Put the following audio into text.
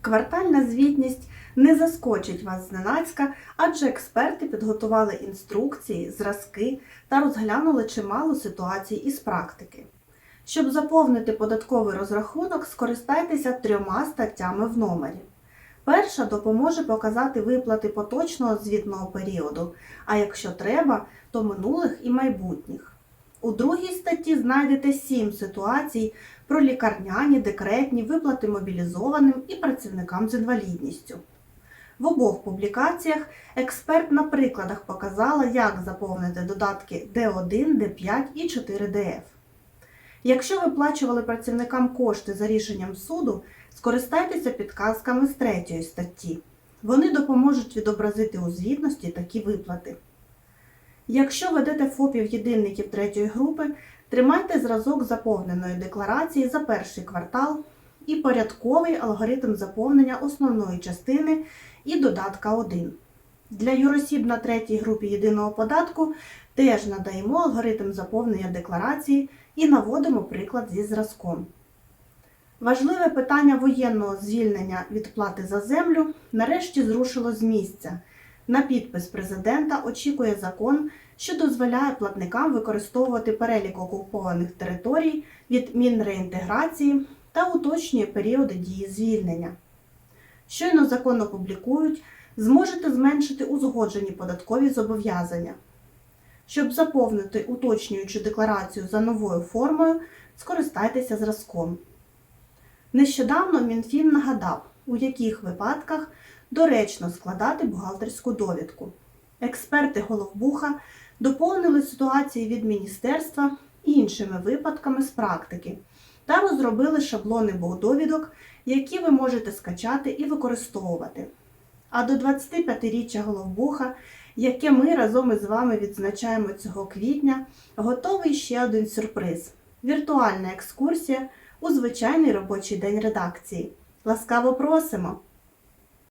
Квартальна звітність не заскочить вас зненацька, адже експерти підготували інструкції, зразки та розглянули чимало ситуацій із практики. Щоб заповнити податковий розрахунок, скористайтеся трьома статтями в номері. Перша допоможе показати виплати поточного звітного періоду, а якщо треба, то минулих і майбутніх. У другій статті знайдете сім ситуацій про лікарняні, декретні, виплати мобілізованим і працівникам з інвалідністю. В обох публікаціях експерт на прикладах показала, як заповнити додатки D1, D5 і 4DF. Якщо виплачували працівникам кошти за рішенням суду, скористайтеся підказками з третьої статті. Вони допоможуть відобразити у звітності такі виплати. Якщо ведете ФОПів єдинників третьої групи, тримайте зразок заповненої декларації за перший квартал і порядковий алгоритм заповнення основної частини і додатка 1. Для юросіб на третій групі єдиного податку теж надаємо алгоритм заповнення декларації і наводимо приклад зі зразком. Важливе питання воєнного звільнення від плати за землю нарешті зрушило з місця. На підпис президента очікує закон, що дозволяє платникам використовувати перелік окупованих територій від Мінреінтеграції та уточнює періоди дії звільнення. Щойно закон опублікують, зможете зменшити узгоджені податкові зобов'язання. Щоб заповнити уточнюючу декларацію за новою формою, скористайтеся зразком. Нещодавно Мінфін нагадав, у яких випадках доречно складати бухгалтерську довідку. Експерти Головбуха доповнили ситуації від міністерства іншими випадками з практики та розробили шаблони бухдовідок, які ви можете скачати і використовувати. А до 25-річчя Головбуха, яке ми разом із вами відзначаємо цього квітня, готовий ще один сюрприз віртуальна екскурсія у звичайний робочий день редакції. Ласкаво просимо!